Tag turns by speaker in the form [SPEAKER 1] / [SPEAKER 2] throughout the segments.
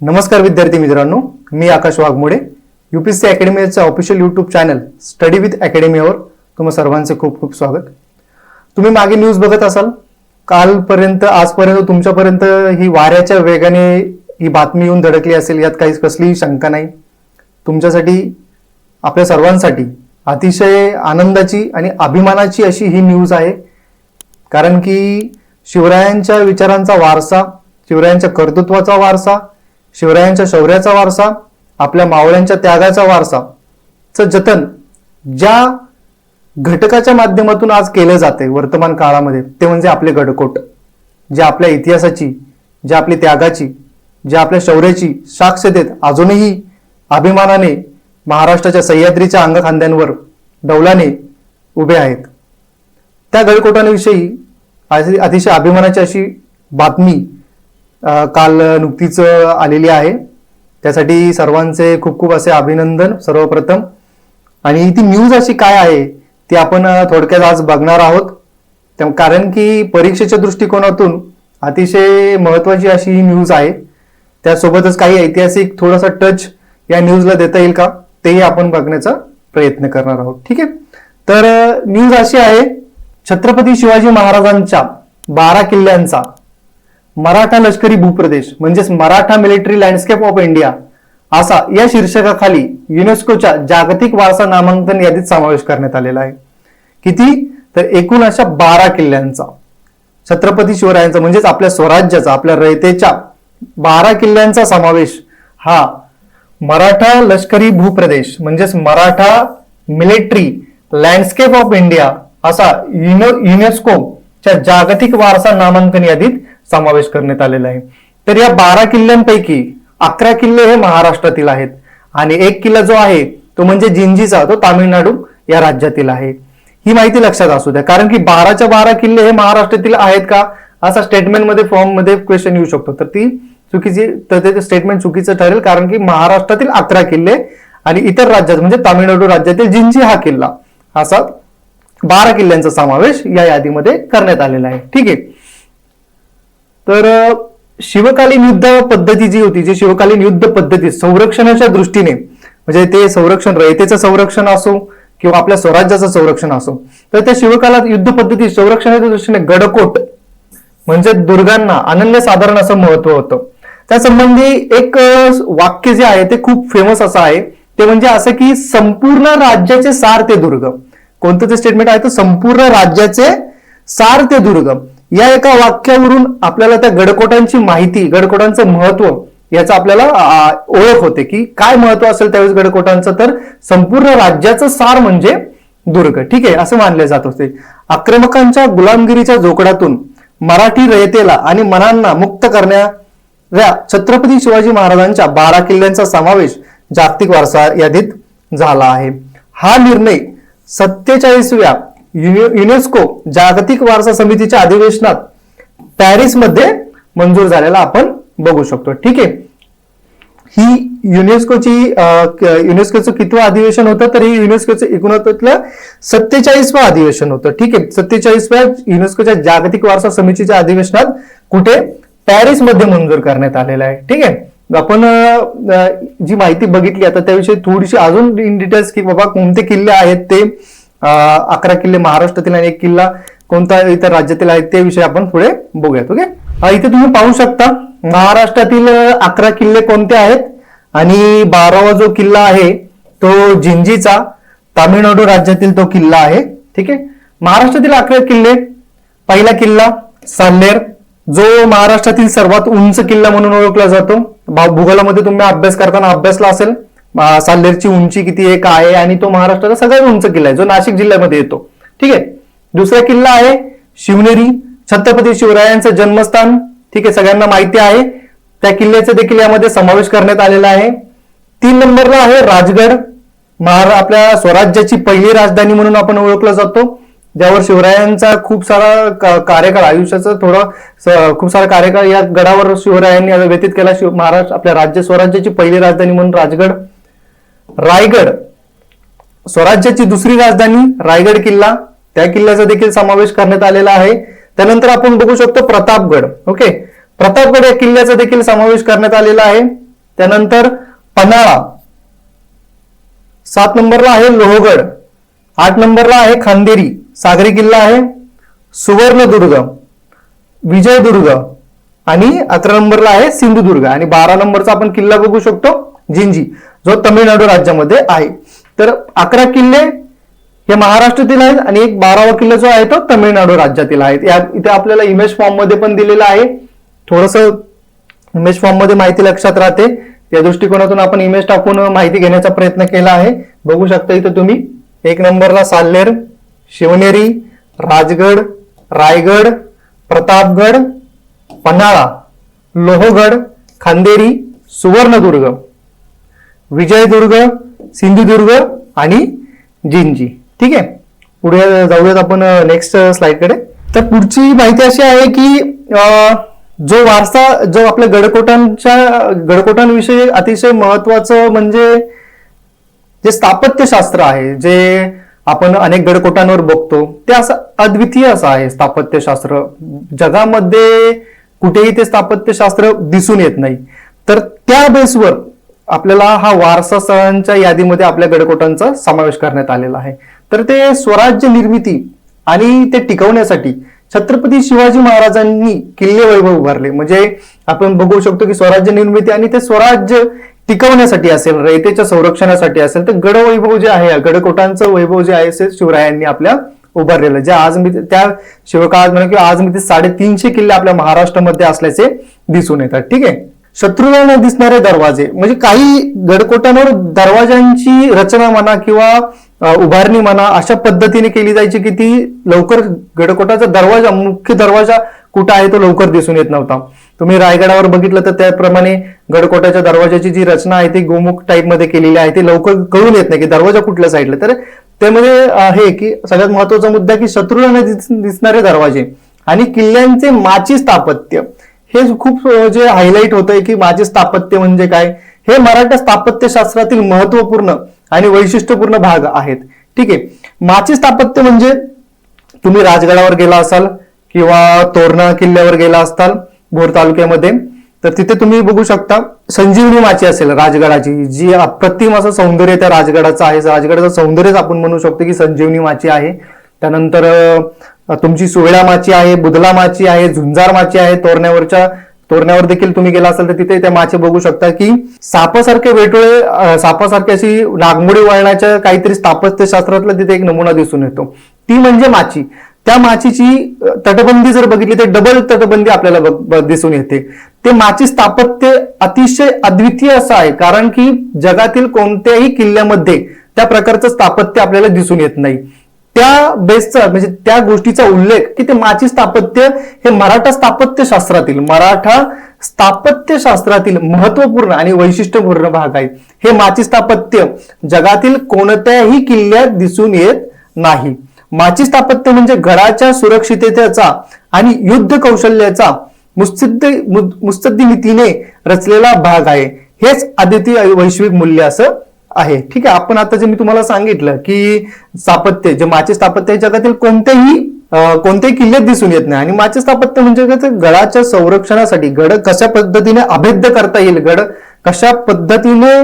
[SPEAKER 1] नमस्कार विद्यार्थी मित्रांनो मी Akash Waghmode UPSC अकॅडमीचं official YouTube channel study with अकॅडमीवर तुम्हा सर्वांचे खूप खूप स्वागत. तुम्ही मागे न्यूज बघत असाल कालपर्यंत आजपर्यंत तुमच्यापर्यंत ही वाऱ्याच्या वेगाने ही बातमी येऊन धडकली असेल यात काही कसलीही शंका नाही. तुमच्यासाठी आपल्या सर्वांसाठी अतिशय आनंदाची आणि अभिमानाची अशी ही न्यूज आहे. कारण की शिवरायांच्या विचारांचा वारसा शिवरायांच्या कर्तृत्वाचा वारसा शिवरायांच्या शौर्याचा वारसा आपल्या मावळ्यांच्या त्यागाचा वारसा. च जतन ज्या घटकाच्या माध्यमातून आज केलं जाते वर्तमान काळामध्ये ते म्हणजे आपले गडकोट. जे आपल्या इतिहासाची जे आपली त्यागाची जे आपल्या शौर्याची साक्ष देत अजूनही अभिमानाने महाराष्ट्राच्या सह्याद्रीच्या अंगखांद्यांवर डौलाने उभे आहेत. त्या गडकोटांविषयी अतिशय अभिमानाची अशी बातमी काल नुकतीच आलेली आहे. त्यासाठी सर्वांचे खूप खूप असे अभिनंदन सर्वप्रथम. आणि ती न्यूज अशी काय आहे ती आपण थोडक्यात आज बघणार आहोत. त्या- कारण की परीक्षेच्या दृष्टिकोनातून अतिशय महत्वाची अशी ही न्यूज आहे. त्यासोबतच काही ऐतिहासिक थोडासा टच या न्यूजला देता येईल का तेही आपण बघण्याचा प्रयत्न करणार आहोत. ठीक आहे? तर न्यूज अशी आहे छत्रपती शिवाजी महाराजांच्या बारा किल्ल्यांचा मराठा लष्करी भूप्रदेश म्हणजेच Maratha military landscape of India असा या शीर्षकाखाली युनेस्कोच्या जागतिक वारसा नामांकन यादीत समावेश करण्यात आलेला आहे. किती? तर एकूण अशा बारा किल्ल्यांचा. छत्रपती शिवरायांचा म्हणजेच आपल्या स्वराज्याचा आपल्या रयतेच्या बारा किल्ल्यांचा समावेश हा मराठा लष्करी भूप्रदेश म्हणजेच Maratha military landscape of India असा युनो युनेस्कोच्या जागतिक वारसा नामांकन यादीत समावेश करण्यात आलेला आहे. तर या बारा किल्ल्यांपैकी अकरा किल्ले हे महाराष्ट्रातील आहेत. आणि एक किल्ला जो आहे तो म्हणजे जिंजीचा तो तामिळनाडू या राज्यातील आहे. ही माहिती लक्षात असू द्या. कारण की बाराच्या बारा किल्ले हे महाराष्ट्रातील आहेत का असा स्टेटमेंटमध्ये फॉर्ममध्ये क्वेश्चन येऊ शकतो. तर ती चुकीची तर ते स्टेटमेंट चुकीचं ठरेल. कारण की महाराष्ट्रातील अकरा किल्ले आणि इतर राज्यात म्हणजे तामिळनाडू राज्यातील जिंजी हा किल्ला असा बारा किल्ल्यांचा समावेश या यादीमध्ये करण्यात आलेला आहे. ठीक आहे. तर शिवकालीन युद्ध पद्धती जी होती जी शिवकालीन युद्ध पद्धती संरक्षणाच्या दृष्टीने म्हणजे ते संरक्षण रयतेचं संरक्षण असो किंवा आपल्या स्वराज्याचं संरक्षण असो तर त्या शिवकालात युद्ध पद्धती संरक्षणाच्या दृष्टीने गडकोट म्हणजे दुर्गांना अनन्य साधारण असं महत्त्व होतं. त्या संबंधी एक वाक्य जे आहे ते खूप फेमस असं आहे. ते म्हणजे असं की संपूर्ण राज्याचे सार ते दुर्ग कोणतं ते स्टेटमेंट आहे? तर संपूर्ण राज्याचे सार ते दुर्ग या एका वाक्यावरून आपल्याला त्या गडकोटांची माहिती गडकोटांचं महत्त्व याचा आपल्याला ओळख होते की काय महत्त्व असेल त्यावेळेस गडकोटांचं? तर संपूर्ण राज्याचं सार म्हणजे दुर्ग. ठीक आहे असं मानले जात होते. आक्रमकांच्या गुलामगिरीच्या जोकडातून मराठी रयतेला आणि मनांना मुक्त करणाऱ्या छत्रपती शिवाजी महाराजांच्या बारा किल्ल्यांचा समावेश जागतिक वारसा यादीत झाला आहे. हा निर्णय सत्तेचाळीसव्या युनेस्को जागतिक वारसा समितीच्या अधिवेशनात पॅरिसमध्ये मंजूर झालेला आपण बघू शकतो. ठीक आहे? ही युनेस्कोची युनेस्कोचं कितवं अधिवेशन होतं? तर ही युनेस्कोचं एकोणत्तरलं सत्तेचाळीसवं अधिवेशन होतं. ठीक आहे? सत्तेचाळीसव्या युनेस्कोच्या जागतिक वारसा समितीच्या अधिवेशनात कुठे? पॅरिसमध्ये मंजूर करण्यात आलेलं आहे. ठीक आहे? आपण जी माहिती बघितली आता त्याविषयी थोडीशी अजून इन डिटेल्स की बाबा कोणते किल्ले आहेत ते अकरा किल्ले महाराष्ट्रातील आणि एक किल्ला कोणता इतर राज्यातील आहेत ते विषय आपण पुढे बघूयात ओके? इथे तुम्ही पाहू शकता महाराष्ट्रातील अकरा किल्ले कोणते आहेत? आणि बारावा जो किल्ला आहे तो जिंजीचा तामिळनाडू राज्यातील तो किल्ला आहे ठीक आहे? महाराष्ट्रातील अकरा किल्ले पहिला किल्ला साल्लेर जो महाराष्ट्रातील सर्वात उंच किल्ला म्हणून ओळखला जातो. भूगोलामध्ये तुम्ही अभ्यास करताना अभ्यासला असेल अं, साल्लेरची उंची किती आहे काय आहे आणि तो महाराष्ट्राचा सगळ्यात उंच किल्ला आहे जो नाशिक जिल्ह्यामध्ये येतो. ठीक आहे? दुसरा किल्ला आहे शिवनेरी छत्रपती शिवरायांचं जन्मस्थान. ठीक आहे? सगळ्यांना माहिती आहे. त्या किल्ल्याचा देखील यामध्ये समावेश करण्यात आलेला आहे. तीन नंबरला आहे राजगड. महारा आपल्या स्वराज्याची पहिली राजधानी म्हणून आपण ओळखला जातो. ज्यावर शिवरायांचा खूप सारा कार्यकाळ आयुष्याचा थोडा खूप सारा कार्यकाळ या गडावर शिवरायांनी व्यतीत केला. शिव महाराष्ट्र आपल्या राज्य स्वराज्याची पहिली राजधानी म्हणून राजगड. रायगड. स्वराज्याची दुसरी राजधानी रायगड किल्ला. त्या किल्ल्याचा देखील समावेश करण्यात आलेला आहे. त्यानंतर आपण बघू शकतो प्रतापगड. ओके? प्रतापगड या किल्ल्याचा देखील समावेश करण्यात आलेला आहे. त्यानंतर पन्हाळा. सात नंबरला आहे लोहगड. आठ नंबरला आहे खांदेरी. सागरी किल्ला आहे. सुवर्णदुर्ग. विजयदुर्ग. आणि अकरा नंबरला आहे सिंधुदुर्ग. आणि बारा नंबरचा आपण किल्ला बघू शकतो. जिंजी जो तमिळनाडू राज्यामध्ये आहे. तर अकरा किल्ले हे महाराष्ट्रातील आहेत आणि एक बारावा किल्ला जो आहे तो तमिळनाडू राज्यातील आहेत या इथे आपल्याला इमेज फॉर्ममध्ये पण दिलेला आहे. थोडस इमेज फॉर्ममध्ये माहिती लक्षात राहते. त्या दृष्टिकोनातून आपण इमेज टाकून माहिती घेण्याचा प्रयत्न केला आहे. बघू शकता इथं तुम्ही. एक नंबरला साल्हेर शिवनेरी राजगड रायगड प्रतापगड पन्हाळा लोहगड खांदेरी सुवर्णदुर्ग. विजयदुर्ग सिंधुदुर्ग आणि जिंजी. ठीक आहे? पुढे जाऊयात आपण नेक्स्ट स्लाइडकडे तर पुढची माहिती अशी आहे की अं, जो वारसा जो आपल्या गडकोटांच्या गडकोटांविषयी अतिशय महत्वाचं म्हणजे जे स्थापत्यशास्त्र आहे जे आपण अनेक गडकोटांवर बघतो ते असं अद्वितीय असं आहे स्थापत्यशास्त्र. जगामध्ये कुठेही ते स्थापत्यशास्त्र दिसून येत नाही. तर त्या बेसवर आपल्याला हा वारसा स्थळांच्या यादीमध्ये आपल्या गडकोटांचा समावेश करण्यात आलेला आहे. तर ते स्वराज्य निर्मिती आणि ते टिकवण्यासाठी छत्रपती शिवाजी महाराजांनी किल्ले वैभव उभारले. म्हणजे आपण बघू शकतो की स्वराज्य निर्मिती आणि ते स्वराज्य टिकवण्यासाठी असेल रयतेच्या संरक्षणासाठी असेल तर गड वैभव जे आहे गडकोटांचं वैभव जे आहे ते शिवरायांनी आपल्या उभारलेलं जे आज मी त्या शिवकाळात म्हणा किंवा आज मी ते साडेतीनशे किल्ले आपल्या महाराष्ट्रामध्ये असल्याचे दिसून येतात. ठीक आहे? शत्रूला न दिसणारे दरवाजे. म्हणजे काही गडकोटांवर दरवाजांची रचना म्हणा किंवा उभारणी म्हणा अशा पद्धतीने केली जायची की ती लवकर गडकोटाचा दरवाजा मुख्य दरवाजा कुठं आहे तो लवकर दिसून येत नव्हता. तुम्ही रायगडावर बघितलं तर त्याप्रमाणे गडकोटाच्या दरवाजाची जी रचना आहे ती गोमुख टाईपमध्ये केलेली आहे. ती लवकर कळून येत नाही की दरवाजा कुठल्या साईडला. तर त्यामध्ये आहे की सगळ्यात महत्त्वाचा मुद्दा की शत्रूला न दिसणारे दरवाजे आणि किल्ल्यांचे माची स्थापत्य हे खूप जे हायलाईट होतंय की माझे स्थापत्य म्हणजे काय? हे मराठा स्थापत्यशास्त्रातील महत्त्वपूर्ण आणि वैशिष्ट्यपूर्ण भाग आहेत. ठीक आहे. माची स्थापत्य म्हणजे तुम्ही राजगडावर गेला असाल किंवा तोरणा किल्ल्यावर गेला असाल भोर तालुक्यामध्ये तर तिथे तुम्ही बघू शकता संजीवनी माची असेल राजगडाची जी अप्रतिम असं सौंदर्य त्या राजगडाचं आहे. राजगडाचं सौंदर्यच आपण म्हणू शकतो की संजीवनी माची आहे. त्यानंतर तुमची सुवेळा माची आहे बुदला माची आहे झुंजार माची आहे तोरण्यावरच्या तोरण्यावर देखील तुम्ही गेला असाल तर तिथे त्या माचे बघू शकता की सापासारखे वेटोळे सापासारखे सापासारखी अशी नागमोडी वळणाच्या काहीतरी स्थापत्यशास्त्रातला तिथे एक नमुना दिसून येतो. ती म्हणजे माची. त्या माचीची तटबंदी जर बघितली तर डबल तटबंदी आपल्याला दिसून येते. ते माची स्थापत्य अतिशय अद्वितीय असं आहे कारण की जगातील कोणत्याही किल्ल्यामध्ये त्या प्रकारचं स्थापत्य आपल्याला दिसून येत नाही. त्या बेसचा म्हणजे त्या गोष्टीचा उल्लेख की ते माची स्थापत्य हे मराठा स्थापत्यशास्त्रातील मराठा स्थापत्यशास्त्रातील महत्त्वपूर्ण आणि वैशिष्ट्यपूर्ण भाग आहे हे माची स्थापत्य जगातील कोणत्याही किल्ल्यात दिसून येत नाही. माची स्थापत्य म्हणजे घराच्या सुरक्षिततेचा आणि युद्ध कौशल्याचा मुत्सद्द मु- मुत्सद्दी नीतीने रचलेला भाग आहे. हेच अद्वितीय वैश्विक मूल्य असं आहे. ठीक आहे आपण आता जे मी तुम्हाला सांगितलं की स्थापत्य जे माचे स्थापत्य हे जगातील कोणत्याही कोणत्याही किल्ल्यात दिसून येत नाही. आणि माचे स्थापत्य म्हणजे गडाच्या संरक्षणासाठी गड कशा पद्धतीने अभेद्य करता येईल गड कशा पद्धतीने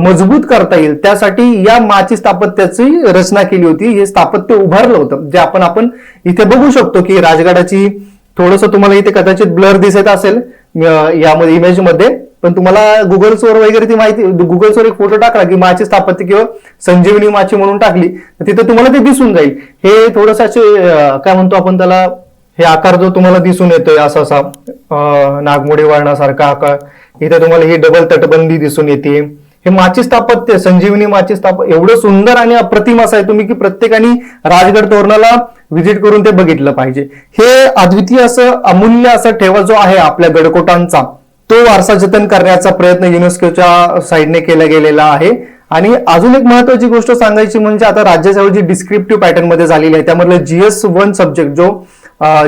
[SPEAKER 1] मजबूत करता येईल त्यासाठी या माची स्थापत्याची रचना केली होती. हे स्थापत्य उभारलं होतं जे आपण आपण इथे बघू शकतो की राजगडाची थोडस तुम्हाला इथे कदाचित ब्लर दिसत असेल यामध्ये इमेजमध्ये. पण तुम्हाला गुगल्सवर वगैरे ती माहिती गुगल्सवर एक फोटो टाकला की माची स्थापत्य किंवा संजीवनी माची म्हणून टाकली तर तिथे तुम्हाला ते दिसून जाईल. हे थोडस असे काय म्हणतो आपण त्याला हे आकार जो तुम्हाला दिसून येतोय असा असा नागमोडी वळणासारखा आकार इथे तुम्हाला ही डबल तटबंदी दिसून येते. हे माची स्थापत्य संजीवनी माची स्थापत्य एवढं सुंदर आणि अप्रतिम असं आहे तुम्ही की प्रत्येकाने राजगड तोरणाला व्हिजिट करून ते बघितलं पाहिजे. हे अद्वितीय असं अमूल्य असं ठेवा जो आहे आपल्या गडकोटांचा तो वारसा जतन करण्याचा प्रयत्न युनेस्कोच्या साईडने केला गेलेला आहे. आणि अजून एक महत्वाची गोष्ट सांगायची म्हणजे आता राज्याच्या जी डिस्क्रिप्टिव्ह पॅटर्नमध्ये झालेली आहे. त्यामधलं जीएस वन सब्जेक्ट जो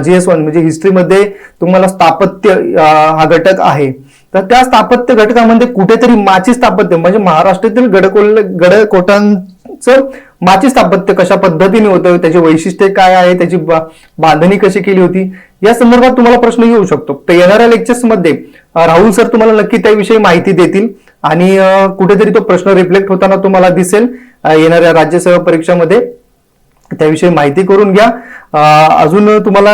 [SPEAKER 1] जीएस वन म्हणजे हिस्ट्रीमध्ये तुम्हाला स्थापत्य हा घटक आहे. तर त्या स्थापत्य घटकामध्ये कुठेतरी माची स्थापत्य म्हणजे महाराष्ट्रातील गडकोल गडकोटांचं माची स्थापत्य कशा पद्धतीने होतं त्याची वैशिष्ट्ये काय आहे त्याची बा- बांधणी कशी केली होती या संदर्भात तुम्हाला प्रश्न येऊ शकतो. तर येणाऱ्या लेक्चर्समध्ये राहुल सर तुम्हाला नक्की त्याविषयी माहिती देतील आणि कुठेतरी तो प्रश्न रिफ्लेक्ट होताना तुम्हाला दिसेल येणाऱ्या राज्यसेवा परीक्षामध्ये. त्याविषयी माहिती करून घ्या. अजून तुम्हाला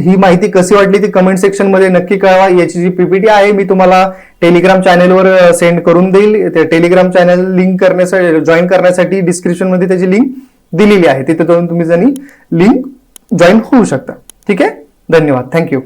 [SPEAKER 1] ही माहिती कशी वाटली ती कमेंट सेक्शनमध्ये नक्की कळवा. याची जी पीपीटी आहे मी तुम्हाला टेलिग्राम चॅनेलवर सेंड करून देईल. ते टेलिग्राम चॅनल लिंक करण्यासाठी जॉईन करण्यासाठी डिस्क्रिप्शनमध्ये त्याची लिंक दिलेली आहे. तिथे जाऊन तुम्ही जणी लिंक जॉईन होऊ शकता. ठीक आहे? धन्यवाद. थँक्यू